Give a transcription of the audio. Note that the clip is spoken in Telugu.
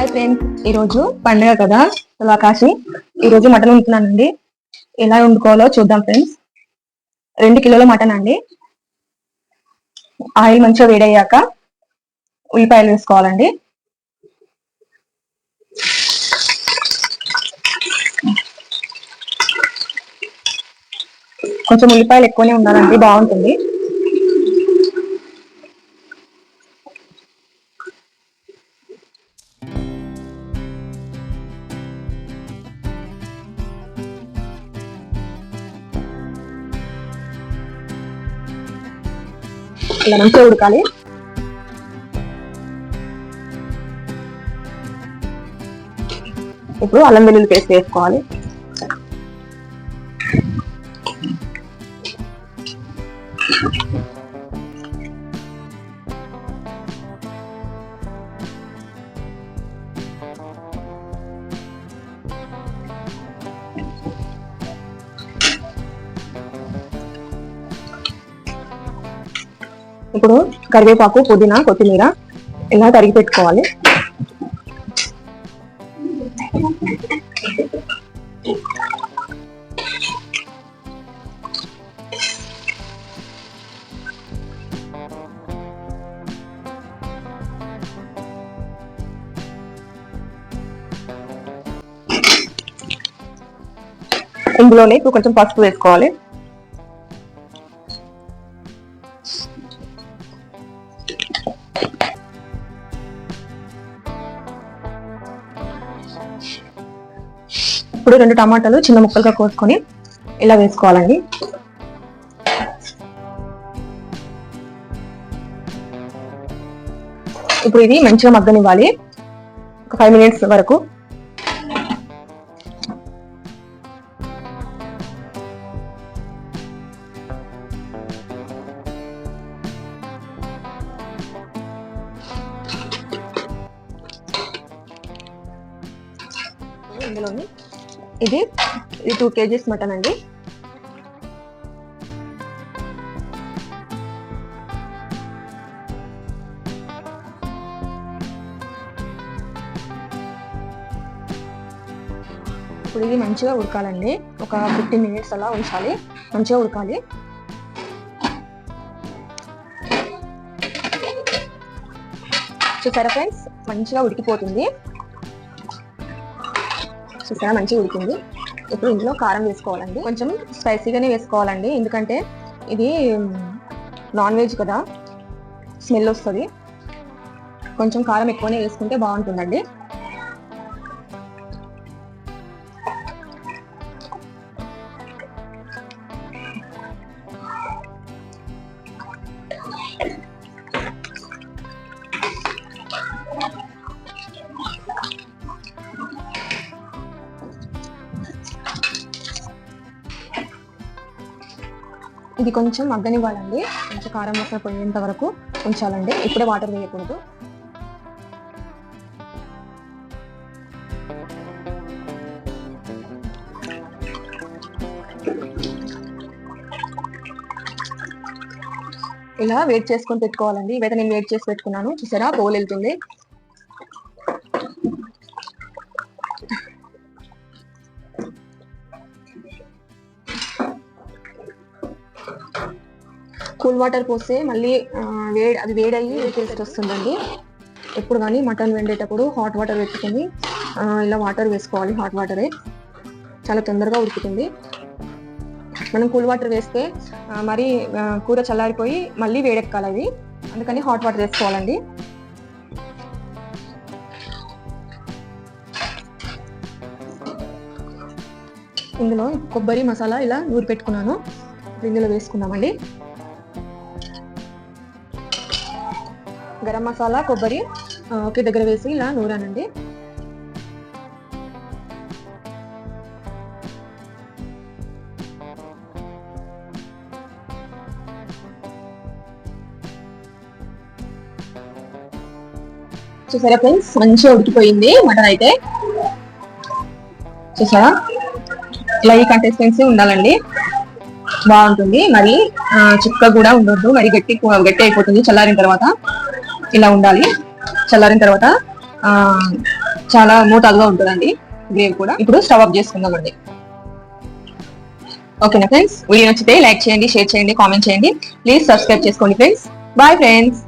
హాయ్ ఫ్రెండ్స్ ఈరోజు పండుగ కదా? తులాకాశి ఈరోజు మటన్ వండుతున్నానండి. ఎలా వండుకోవాలో చూద్దాం ఫ్రెండ్స్. రెండు కిలోల మటన్ అండి. ఆయిల్ మంచిగా వేడయ్యాక ఉల్లిపాయలు వేసుకోవాలండి. కొంచెం ఉల్లిపాయలు ఎక్కువనే ఉండాలండి బాగుంటుంది. ఇలా మంచిగా ఉడకాలి. ఇప్పుడు అల్లం వెల్లుల్లి పేస్ట్ వేసుకోవాలి. ఇప్పుడు కరివేపాకు పుదీనా కొత్తిమీర ఇలా తరిగి పెట్టుకోవాలి. ఇందులోనే ఇప్పుడు కొంచెం పసుపు వేసుకోవాలి. ఇప్పుడు రెండు టమాటాలు చిన్న ముక్కలుగా కోసుకొని ఇలా వేసుకోవాలండి. ఇప్పుడు ఇది మంచిగా మగ్గనివ్వాలి. ఒక ఫైవ్ మినిట్స్ వరకు ఇందులోని. ఇది ఇది టూ కేజీస్ మటన్ అండి. ఇప్పుడు ఇది మంచిగా ఉడకాలండి. ఒక ఫిఫ్టీన్ మినిట్స్ అలా ఉంచాలి. మంచిగా ఉడకాలి. చూసారా ఫ్రెండ్స్? మంచిగా ఉడికిపోతుంది. చూసారా మంచిగా ఉడికింది. ఇప్పుడు ఇందులో కారం వేసుకోవాలండి. కొంచెం స్పైసీగానే వేసుకోవాలండి. ఎందుకంటే ఇది నాన్ వెజ్ కదా. స్మెల్ వస్తుంది. కొంచెం కారం ఎక్కువనే వేసుకుంటే బాగుంటుందండి. ఇది కొంచెం మగ్గనివ్వాలండి కొంచెం కారం మసాలా పోయేంత వరకు ఉంచాలండి. ఇప్పుడే వాటర్ వేయకూడదు. ఇలా వెయిట్ చేసుకొని పెట్టుకోవాలండి. ఇవైతే నేను వెయిట్ చేసి పెట్టుకున్నాను. చూసారా? పోలు వెళ్తుంది. కూల్ వాటర్ పోస్తే మళ్ళీ వేడి అది వేడయ్యి టేస్ట్ వస్తుందండి. ఎప్పుడు కానీ మటన్ వండేటప్పుడు హాట్ వాటర్ పెట్టుకొని ఇలా వాటర్ వేసుకోవాలి హాట్ వాటరే చాలా తొందరగా ఉడుకుతుంది. మనం కూల్ వాటర్ వేస్తే మరి కూర చల్లారిపోయి మళ్ళీ వేడెక్కాలి అది అందుకని హాట్ వాటర్ వేసుకోవాలండి. ఇందులో కొబ్బరి మసాలా ఇలా నూరి పెట్టుకున్నాను. ఇందులో వేసుకుందామండి. గరం మసాలా కొబ్బరి ఒకే దగ్గర వేసి ఇలా నూరానండి. చూసారా ఫ్రెండ్స్? మంచిగా ఉడికిపోయింది మటన్ అయితే. చూసారా? ఇలా ఈ కన్సిస్టెన్సీ ఉండాలండి. బాగుంటుంది. మరి చుక్క కూడా ఉండొద్దు. మరి గట్టి గట్టి అయిపోతుంది చల్లారిన తర్వాత. ఇలా ఉండాలి. చల్లారిన తర్వాత చాలా మోతాదుగా ఉంటుందండి గ్రేవ్ కూడా. ఇప్పుడు స్టవ్ ఆఫ్ చేసుకుందామండి. ఓకేనా ఫ్రెండ్స్? వీడియో నచ్చితే లైక్ చేయండి షేర్ చేయండి కామెంట్ చేయండి. ప్లీజ్ సబ్స్క్రైబ్ చేసుకోండి ఫ్రెండ్స్. Bye friends.